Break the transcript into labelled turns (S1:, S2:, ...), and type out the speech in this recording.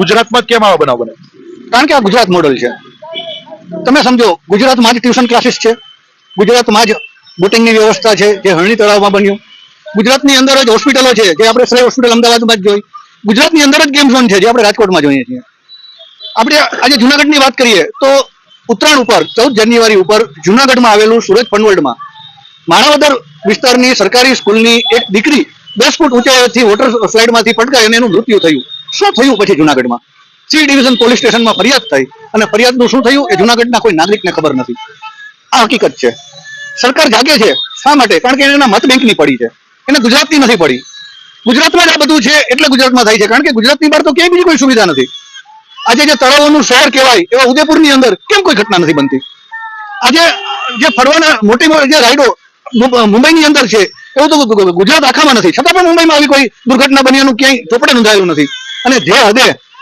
S1: ગુજરાતમાં કેમ આવા બનાવ બને?
S2: કારણ કે આ ગુજરાત મોડલ છે. તમે સમજો, ગુજરાતમાં જ ટ્યુશન ક્લાસીસ છે. ગુજરાતમાં જ બોટિંગની વ્યવસ્થા છે, જે હરણી તળાવમાં બન્યું. ગુજરાતની અંદર જ હોસ્પિટલો છે, જે આપણે શ્રેય હોસ્પિટલ અમદાવાદમાં જ જોઈ. ગુજરાતની અંદર જ ગેમ ઝોન છે, જે આપણે રાજકોટમાં જોઈએ છીએ. આપણે આજે જુનાગઢની વાત કરીએ, તો ઉત્તરાયણ ઉપર, ચૌદ જાન્યુઆરી ઉપર જુનાગઢમાં આવેલું સુરત પનવડમાં માણાવદર વિસ્તારની સરકારી સ્કૂલની એક દીકરી દસ ફૂટ ઊંચાઈથી વોટર સ્લાઇડમાંથી પટકાઈ અને એનું મૃત્યુ થયું. શું થયું પછી જુનાગઢમાં? સી ડિવિઝન પોલીસ સ્ટેશનમાં ફરિયાદ થઈ અને ફરિયાદનું શું થયું એ જુનાગઢના કોઈ નાગરિકને ખબર નથી. આ હકીકત છે. સરકાર જાગે છે શા માટે? કારણ કે એના મત બેંકની પડી છે. એને ગુજરાતની નથી પડી. ગુજરાતમાં જ આ બધું છે એટલે ગુજરાતમાં થાય છે. કારણ કે ગુજરાતની બહાર તો ક્યાંય બીજી કોઈ સુવિધા નથી. આજે જે તળાવોનું શહેર કહેવાય એવા ઉદયપુરની અંદર કેમ કોઈ ઘટના નથી બનતી? આજે જે ફરવાના મોટી જે રાઈડો મુંબઈની અંદર છે, એવું તો ગુજરાત આખામાં નથી. છતાં પણ મુંબઈમાં આવી કોઈ દુર્ઘટના બની એનું ક્યાંય ચોપડે નોંધાયેલું નથી. અને જે હદે